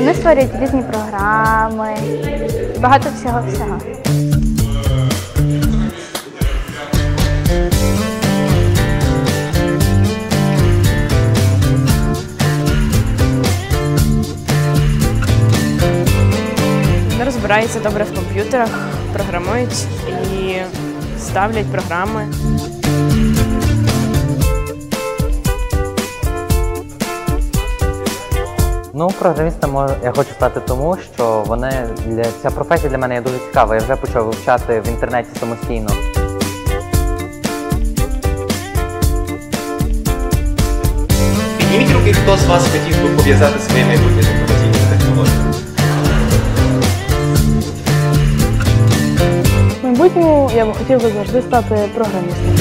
Вони створюють різні програми, багато всього всього. Вони розбираються добре в комп'ютерах, програмують і ставлять програми. Ну, програмістом мож- я хочу стати тому, що вони для ця професія для мене є дуже цікава. Я вже почав вивчати в інтернеті самостійно. Підніміть руки, хто з вас хотів би пов'язати своє майбутнє з інформаційними технологіями. В майбутньому я б хотів би завжди стати програмістом.